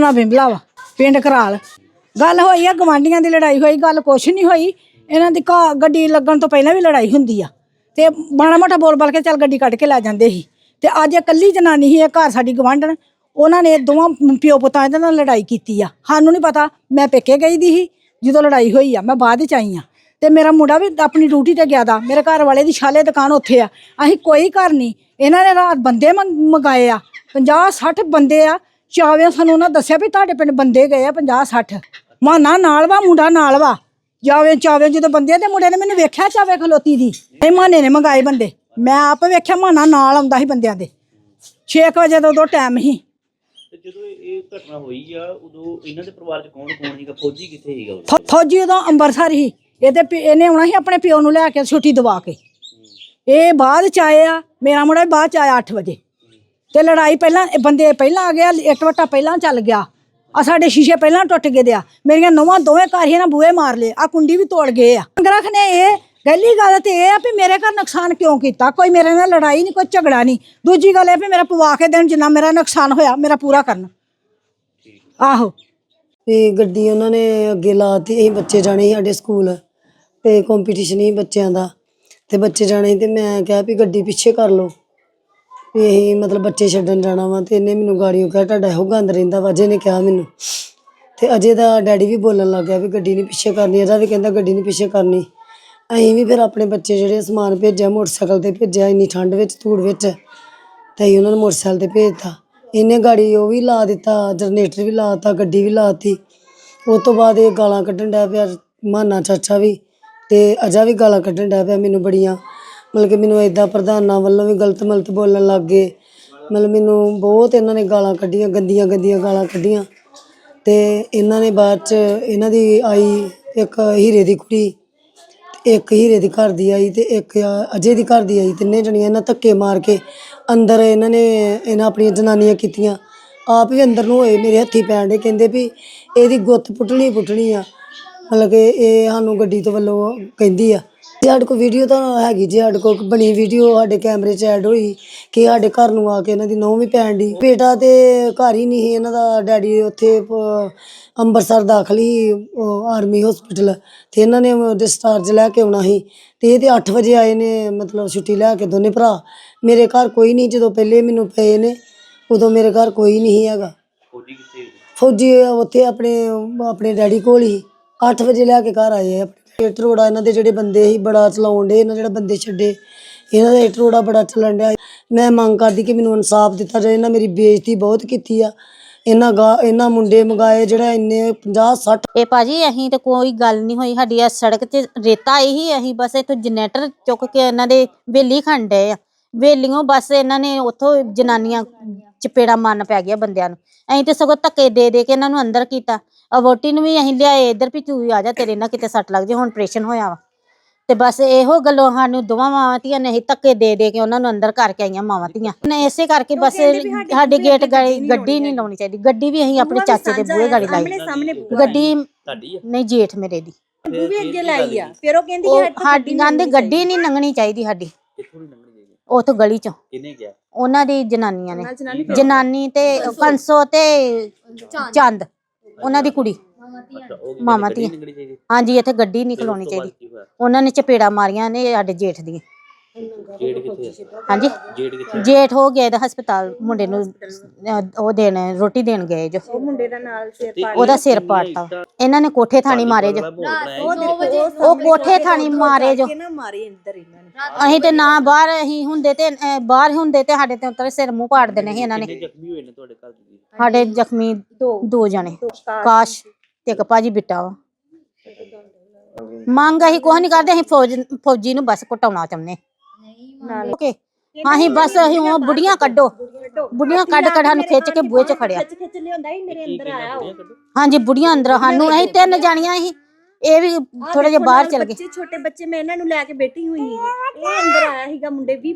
ਨਾਂ ਬਿੰਬਲਾ ਵਾ ਪਿੰਡ ਕਰਾਲ ਗੱਲ ਹੋਈ ਆ ਗਵਾਂਡੀਆਂ ਦੀ ਲੜਾਈ ਹੋਈ, ਗੱਲ ਕੁਛ ਨਹੀਂ ਹੋਈ। ਇਹਨਾਂ ਦੀ ਘਾ- ਗੱਡੀ ਲੱਗਣ ਤੋਂ ਪਹਿਲਾਂ ਵੀ ਲੜਾਈ ਹੁੰਦੀ ਆ। ਤੇ ਮਾੜਾ ਮੋਟਾ ਬੋਲ ਬਾਲ ਕੇ ਚੱਲ ਗੱਡੀ ਕੱਢ ਕੇ ਲੈ ਜਾਂਦੇ ਸੀ। ਤੇ ਅੱਜ ਇਕੱਲੀ ਜਨਾਨੀ ਸੀ, ਇਹ ਘਰ ਸਾਡੀ ਗਵਾਂਢਣ ਉਹਨਾਂ ਨੇ ਦੋਵਾਂ ਪਿਓ ਪੁੱਤਾਂ ਦੇ ਨਾਲ ਲੜਾਈ ਕੀਤੀ ਆ। ਸਾਨੂੰ ਨਹੀਂ ਪਤਾ, ਮੈਂ ਪੇਕੇ ਗਈ ਦੀ ਸੀ, ਜਦੋਂ ਲੜਾਈ ਹੋਈ ਆ, ਮੈਂ ਬਾਅਦ ਚ ਆਈ ਆ। ਤੇ ਮੇਰਾ ਮੁੰਡਾ ਵੀ ਆਪਣੀ ਡਿਊਟੀ ਤੇ ਗਿਆ ਦਾ, ਮੇਰੇ ਘਰ ਵਾਲੇ ਦੀ ਛਾਲੇ ਦੁਕਾਨ ਉੱਥੇ ਆ। ਅਸੀਂ ਕੋਈ ਘਰ ਨਹੀਂ ਇਹਨਾਂ ਨੇ ਰਾਤ ਬੰਦੇ ਮੰਗ- ਮੰਗਾਏ ਆ 50 60 ਬੰਦੇ ਆ। ਚਾਵੇਂ ਸਾਨੂੰ ਉਹਨਾਂ ਦੱਸਿਆ ਵੀ ਤੁਹਾਡੇ ਪਿੰਡ ਬੰਦੇ ਗਏ ਆ 50 60 ਮਾਨਾ ਨਾਲ ਵਾ ਮੁੰਡਾ ਨਾਲ ਵਾ। ਜਾਵੇ ਚਾਵੇ ਜਦੋਂ ਬੰਦੇ ਤੇ ਮੁੰਡੇ ਨੇ ਮੈਨੂੰ ਵੇਖਿਆ ਚਾਵੇ ਖਲੋਤੀ ਦੀ। ਇਹ ਮਾਨੇ ਨੇ ਮੰਗਾਏ ਬੰਦੇ। ਮੈਂ ਆਪ ਵੇਖਿਆ ਮਾਨਾ ਨਾਲ ਆਉਂਦਾ ਸੀ ਬੰਦਿਆਂ ਦੇ। 6 ਵਜੇ ਤੋਂ ਉਦੋਂ ਟਾਈਮ ਸੀ। ਤੇ ਜਦੋਂ ਇਹ ਘਟਨਾ ਹੋਈ ਆ ਉਦੋਂ ਇਹਨਾਂ ਦੇ ਪਰਿਵਾਰ ਚ ਕੌਣ ਕੌਣ ਸੀਗਾ? ਫੌਜੀ ਕਿੱਥੇ ਸੀਗਾ ਉਦੋਂ? ਫੌ- ਫੌਜੀ ਉਦੋਂ ਅੰਮ੍ਰਿਤਸਰ ਸੀ। ਇਹਦੇ ਪਿ- ਇਹਨੇ ਆਉਣਾ ਸੀ ਆਪਣੇ ਪਿਓ ਨੂੰ ਲੈ ਕੇ ਛੁੱਟੀ ਦਵਾ ਕੇ। ਇਹ ਬਾਅਦ ਚ ਆਏ ਆ ਮੇਰਾ ਮੁੰਡਾ ਵੀ ਬਾਅਦ ਚ ਆਇਆ 8 ਵਜੇ। ਤੇ ਲੜਾਈ ਪਹਿਲਾਂ, ਇਹ ਬੰਦੇ ਪਹਿਲਾਂ ਆ ਗਿਆ, ਇੱਕ ਪਹਿਲਾਂ ਚੱਲ ਗਿਆ। ਆ ਸਾਡੇ ਸ਼ੀਸ਼ੇ ਪਹਿਲਾਂ ਟੁੱਟ ਗਏ ਦੇ ਆ। ਮੇਰੀਆਂ ਨੌਵਾਂ ਦੋਵੇਂ ਘਰ ਹੀ ਨਾ ਬੂਹੇ ਮਾਰ ਲਏ ਆ ਕੁੰਡੀ ਵੀ ਤੋੜ ਗਏ ਆ। ਗ੍ਰਖ ਨੇ ਇਹ ਪਹਿਲੀ ਗੱਲ ਤੇ ਇਹ ਆ ਵੀ ਮੇਰੇ ਘਰ ਨੁਕਸਾਨ ਕਿਉਂ ਕੀਤਾ? ਕੋਈ ਮੇਰੇ ਨਾਲ ਲੜਾਈ ਨਹੀਂ, ਕੋਈ ਝਗੜਾ ਨਹੀਂ। ਦੂਜੀ ਗੱਲ ਇਹ ਵੀ ਮੇਰਾ ਪਵਾ ਕੇ ਦੇਣ ਜਿੰਨਾ ਮੇਰਾ ਨੁਕਸਾਨ ਹੋਇਆ, ਮੇਰਾ ਪੂਰਾ ਕਰਨ। ਆਹੋ। ਤੇ ਗੱਡੀ ਉਹਨਾਂ ਨੇ ਅੱਗੇ ਲਾਤੀ, ਅਸੀਂ ਬੱਚੇ ਜਾਣੇ ਸੀ ਸਾਡੇ ਸਕੂਲ। ਤੇ ਕੰਪੀਟੀਸ਼ਨ ਸੀ ਬੱਚਿਆਂ ਦਾ। ਤੇ ਬੱਚੇ ਜਾਣੇ ਤੇ ਮੈਂ ਕਿਹਾ ਵੀ ਗੱਡੀ ਪਿੱਛੇ ਕਰ ਲਓ। ਵੀ ਅਸੀਂ ਮਤਲਬ ਬੱਚੇ ਛੱਡਣ ਜਾਣਾ ਵਾ ਤੇ ਇਹਨੇ ਮੈਨੂੰ ਗਾੜੀਓ ਕਿਹਾ, ਤੁਹਾਡਾ ਇਹੋ ਗੰਦ ਰਹਿੰਦਾ ਵਾ ਅਜੇ ਨੇ ਕਿਹਾ ਮੈਨੂੰ। ਤੇ ਅਜੇ ਦਾ ਡੈਡੀ ਵੀ ਬੋਲਣ ਲੱਗ ਗਿਆ ਵੀ ਗੱਡੀ ਨਹੀਂ ਪਿੱਛੇ ਕਰਨੀ, ਇਹਦਾ ਵੀ ਕਹਿੰਦਾ ਗੱਡੀ ਨਹੀਂ ਪਿੱਛੇ ਕਰਨੀ। ਅਸੀਂ ਵੀ ਫਿਰ ਆਪਣੇ ਬੱਚੇ ਜਿਹੜੇ ਸਮਾਨ ਭੇਜਿਆ, ਮੋਟਰਸਾਈਕਲ ਤੇ ਭੇਜਿਆ, ਇੰਨੀ ਠੰਡ ਵਿੱਚ, ਧੂੜ ਵਿੱਚ, ਤੇ ਅਸੀਂ ਉਹਨਾਂ ਨੂੰ ਮੋਟਰਸਾਈਕਲ ਤੇ ਭੇਜਤਾ। ਇਹਨੇ ਗਾੜੀ ਉਹ ਵੀ ਲਾ ਦਿੱਤਾ, ਜਨਰੇਟਰ ਵੀ ਲਾਤਾ ਗੱਡੀ ਵੀ ਲਾਤੀ ਉਸ ਤੋਂ ਬਾਅਦ ਇਹ ਗਾਲਾਂ ਕੱਢਣ ਡਿਆ ਪਿਆ, ਮਾਨਾ ਚਾਚਾ ਵੀ, ਤੇ ਅਜਾ ਵੀ ਗਾਲਾਂ ਕੱਢਣ ਡਿਆ ਪਿਆ ਮੈਨੂੰ ਬੜੀਆਂ। ਮਤਲਬ ਕਿ ਮੈਨੂੰ ਏਦਾਂ ਪ੍ਰਧਾਨਾਂ ਵੱਲੋਂ ਵੀ ਗਲਤ ਮਲਤ ਬੋਲਣ ਲੱਗ ਗਏ। ਮਤਲਬ ਮੈਨੂੰ ਬਹੁਤ ਇਹਨਾਂ ਨੇ ਗਾਲਾਂ ਕੱਢੀਆਂ, ਗੰਦੀਆਂ ਗੰਦੀਆਂ ਗਾਲਾਂ ਕੱਢੀਆਂ। ਤੇ ਇਹਨਾਂ ਨੇ ਬਾਅਦ ਚ ਇਹਨਾਂ ਦੀ ਆਈ ਇੱਕ ਹੀਰੇ ਦੀ ਕੁੜੀ ਤੇ ਇੱਕ ਹੀਰੇ ਦੀ ਘਰ ਦੀ ਆਈ ਤੇ ਇੱਕ ਅਜੇ ਦੀ ਘਰ ਦੀ ਆਈ, ਤਿੰਨੇ ਜਣੀਆਂ ਇਹਨਾਂ ਧੱਕੇ ਮਾਰ ਕੇ ਅੰਦਰ ਇਹਨਾਂ ਨੇ ਇਹਨਾਂ ਆਪਣੀਆਂ ਜਨਾਨੀਆਂ ਕੀਤੀਆਂ। ਆਪ ਵੀ ਅੰਦਰ ਨੂੰ ਹੋਏ, ਮੇਰੇ ਹੱਥੀ ਪੈਣ ਦੇ ਕਹਿੰਦੇ ਵੀ ਇਹਦੀ ਗੁੱਤ ਪੁੱਟਣੀ ਪੁੱਟਣੀ ਆ। ਮਤਲਬ ਕਿ ਇਹ ਸਾਨੂੰ ਗੱਡੀ ਤੋਂ ਵੱਲੋਂ ਕਹਿੰਦੀ ਆ। ਜੇ ਸਾਡੇ ਕੋਲ ਵੀਡੀਓ ਤਾਂ ਹੈਗੀ ਜੇ ਸਾਡੇ ਕੋਲ ਬਣੀ ਵੀਡੀਓ ਸਾਡੇ ਕੈਮਰੇ 'ਚ ਐਡ ਹੋਈ ਕਿ ਸਾਡੇ ਘਰ ਨੂੰ ਆ ਕੇ ਇਹਨਾਂ ਦੀ ਨੌਂ ਵੀ ਪੈਣ ਦੀ ਬੇਟਾ ਤੇ ਘਰ ਹੀ ਨਹੀਂ ਸੀ ਇਹਨਾਂ ਦਾ ਡੈਡੀ ਉੱਥੇ ਪ- ਅੰਮ੍ਰਿਤਸਰ ਦਾਖਲ ਹੀ ਆਰਮੀ ਹਸਪੀਟਲ ਤੇ ਇਹਨਾਂ ਨੇ ਡਿਸਚਾਰਜ ਲੈ ਕੇ ਆਉਣਾ ਸੀ। ਤੇ ਇਹ ਤੇ 8 ਵਜੇ ਆਏ ਨੇ ਮਤਲਬ ਛੁੱਟੀ ਲੈ ਕੇ ਦੋਨੇ ਭਰਾ। ਮੇਰੇ ਘਰ ਕੋਈ ਨਹੀਂ ਜਦੋਂ ਪਹਿਲੇ ਮੈਨੂੰ ਪਏ ਨੇ ਉਦੋਂ ਮੇਰੇ ਘਰ ਕੋਈ ਨਹੀਂ ਹੈਗਾ। ਫੌਜੀ ਕਿੱਥੇ? ਫੌਜੀ ਉੱਥੇ ਆਪਣੇ ਆਪਣੇ ਡੈਡੀ ਕੋਲ ਹੀ 8 ਵਜੇ ਲੈ ਕੇ ਘਰ ਆਏ ਆ। ਆਪਣੇ ਰੋੜਾ ਇਹਨਾਂ ਦੇ ਜਿਹੜੇ ਬੰਦੇ ਸੀ, ਬੜਾ ਚਲਾਉਣ ਦੇ ਇਹਨਾਂ ਜਿਹੜਾ ਬੰਦੇ ਛੱਡੇ, ਇਹਨਾਂ ਦਾ ਰੋੜਾ ਬੜਾ ਚੱਲਣ ਡਿਆ ਮੈਂ ਮੰਗ ਕਰਦੀ ਕਿ ਮੈਨੂੰ ਇਨਸਾਫ ਦਿੱਤਾ ਜਾਏ, ਇਹਨਾਂ ਮੇਰੀ ਬੇਇੱਜ਼ਤੀ ਬਹੁਤ ਕੀਤੀ ਆ। ਇਹਨਾਂ ਗਾ, ਇਹਨਾਂ ਮੁੰਡੇ ਮੰਗਾਏ ਜਿਹੜਾ ਇੰਨੇ 50 60 ਇਹ ਭਾਜੀ ਅਸੀਂ ਤੇ ਕੋਈ ਗੱਲ ਨਹੀਂ ਹੋਈ, ਸਾਡੀ ਆ ਸੜਕ 'ਚ ਰੇਤਾ ਆਈ ਹੀ ਅਸੀਂ ਬਸ ਇੱਥੋਂ ਜਨਰੇਟਰ ਚੁੱਕ ਕੇ ਇਹਨਾਂ ਦੇ ਵੇਲੀ ਖੰਡੇ ਆ। ਵੇਲੀਆਂ ਬਸ ਇਹਨਾਂ ਨੇ ਉੱਥੋਂ ਜਨਾਨੀਆਂ ਚਪੇੜਾ ਮਾਰਨ ਪੈ ਗਿਆ ਬੰਦਿਆਂ ਨੂੰ। ਅਸੀਂ ਤੇ ਸਗੋਂ ਧੱਕੇ ਦੇ ਦੇ ਕੇ ਇਹਨਾਂ ਨੂੰ ਅੰਦਰ ਕੀਤਾ। ਆ ਵੋਟੀ ਨੂੰ ਵੀ ਅਸੀਂ ਲਿਆਏ ਇੱਧਰ ਵੀ ਤੂੰ ਆ ਜਾ ਤੇਰੇ ਨਾਲ ਕਿਤੇ ਸੱਟ ਲੱਗ ਜੇ ਹੁਣ ਆਪਰੇਸ਼ਨ ਹੋਇਆ ਵਾ। ਤੇ ਬਸ ਇਹੋ ਗੱਲੋਂ ਸਾਨੂੰ ਦੋਵਾਂ ਮਾਵਾਂ ਧੀਆਂ ਨੇ ਅਸੀਂ ਧੱਕੇ ਦੇ ਦੇ ਕੇ ਉਹਨਾਂ ਨੂੰ ਅੰਦਰ ਕਰਕੇ ਆਈਆਂ ਮਾਵਾਂ ਧੀਆਂ। ਨੇ ਇਸੇ ਕਰਕੇ ਬਸ ਸਾਡੇ ਗੇਟ ਗਾੜੀ ਗੱਡੀ ਨਹੀਂ ਲਾਉਣੀ ਚਾਹੀਦੀ। ਗੱਡੀ ਵੀ ਅਸੀਂ ਆਪਣੇ ਚਾਚੇ ਦੇ ਬੂਹੇ ਗਾੜੀ ਲਾਈ। ਗੱਡੀ ਤੁਹਾਡੀ ਆ। ਨਹੀਂ ਜੇਠ ਮੇਰੇ ਦੀ। ਬੂਹੇ ਅੱਗੇ ਲਾਈ ਆ। ਫਿਰ ਉਹ ਕਹਿੰਦੀ ਉਹ ਸਾਡੀ ਕਹਿੰਦੇ ਗੱਡੀ ਨਹੀਂ ਲੰਘਣੀ ਚਾਹੀਦੀ ਸਾਡੀ। ਕਿੱਥੋਂ ਨਹੀਂ ਲੰਘਣੀ ਚਾਹੀਦੀ ਉਥੋਂ ਗਲੀ ਚੋਂ। ਕਿਹਨੇ ਗਿਆ ਉਹਨਾਂ ਦੀ ਜਨਾਨੀਆਂ ਨੇ। ਜਨਾਨੀ ਤੇ 500 ਤੇ ਚੰਦ। ਉਹਨਾਂ ਦੀ ਕੁੜੀ। ਮਾਮਾ ਚਾਹੀਦੀ? ਹਾਂਜੀ ਇੱਥੇ ਗੱਡੀ ਨਹੀਂ ਖਲੋਣੀ ਚਾਹੀਦੀ? ਉਹਨਾਂ ਨੇ ਚਪੇੜਾ ਮਾਰੀਆਂ ਨੇ ਸਾਡੇ ਜੇਠ ਦੀਆਂ। ਜੇੜ ਕਿੱਥੇ ਆ? ਹਾਂਜੀ? ਜੇੜ ਕਿੱਥੇ ਆ? ਜੇਠ ਹੋ ਗਿਆ ਇਹਦਾ ਹਸਪਤਾਲ ਮੁੰਡੇ ਨੂੰ ਅਹ, ਉਹ ਦੇਣ ਰੋਟੀ ਦੇਣ ਗਏ ਜੋ। ਉਹ ਮੁੰਡੇ ਦਾ ਨਾਲ ਸਿਰ ਤੇ ਉਹਦਾ ਸਿਰ ਪਾੜਤਾ ਇਹਨਾਂ ਨੇ ਕੋਠੇ ਥਾਣੀ ਮਾਰੇ ਜੋ। ਉਹ ਕੋਠੇ ਥਾਣੀ ਮਾਰੇ ਜੋ। ਨਾ ਮਾਰੇ ਅੰਦਰ ਇਹਨਾਂ ਨੇ। ਅਸੀਂ ਤੇ ਨਾ ਬਾਹਰ ਅਸੀਂ ਹੁੰਦੇ ਤੇ ਅਹ, ਬਾਹਰ ਹੁੰਦੇ ਤੇ ਸਾਡੇ ਤੇ ਉੱਤਰ ਸਿਰ ਮੂੰਹ ਪਾੜ ਦੇਣੇ ਸੀ ਇਹਨਾਂ ਨੇ। ਕਿੰਨੇ ਜ਼ਖਮੀ ਹੋਏ ਨੇ ਤੁਹਾਡੇ ਘਰ ਦੇ? ਜੀ? ਸਾਡੇ ਜ਼ਖਮੀ ਦੋ। ਜਣੇ। ਕਾਸ਼ ਤੇ ਇੱਕ ਭਾਜੀ ਬਿੱਟਾ ਵਾ। ਮੰਗ ਅਸੀਂ ਕੁਛ ਨਹੀਂ ਕਰਦੇ ਅਸੀਂ ਫੌਜ ਫੌਜੀ ਨੂੰ ਬਸ ਘਟਾਉਣਾ ਚਾਹੁੰਦੇ। ਓਕੇ। ਅਸੀਂ ਬਸ ਅਸੀਂ ਉਹ ਬੁੜੀਆਂ ਕੱਢੋ ਬੁੜੀਆਂ ਕੱਢ। ਕੱਢ ਸਾਨੂੰ ਖਿੱਚ ਕੇ ਬੂਹੇ 'ਚ ਖੜਿਆ ਖਿੱਚ ਖਿੱਚ ਲਿਆਉਂਦਾ ਸੀ ਮੇਰੇ ਅੰਦਰ ਆਇਆ ਉਹ ਹਾਂਜੀ ਬੁੜੀਆਂ ਅੰਦਰ ਸਾਨੂੰ ਅਸੀਂ ਤਿੰਨ ਜਾਣੀਆਂ ਸੀ ਇਹ ਵੀ ਥੋੜੇ ਜਿਹਾ ਬਾਹਰ ਚਲ ਗਏ। ਬੱਚੇ ਛੋਟੇ ਬੱਚੇ ਮੈਂ ਇਹਨਾਂ ਨੂੰ ਲੈ ਕੇ ਬੈਠੀ ਹੋਈ ਸੀ ਇਹ ਅੰਦਰ ਆਇਆ ਸੀਗਾ ਮੁੰਡੇ 20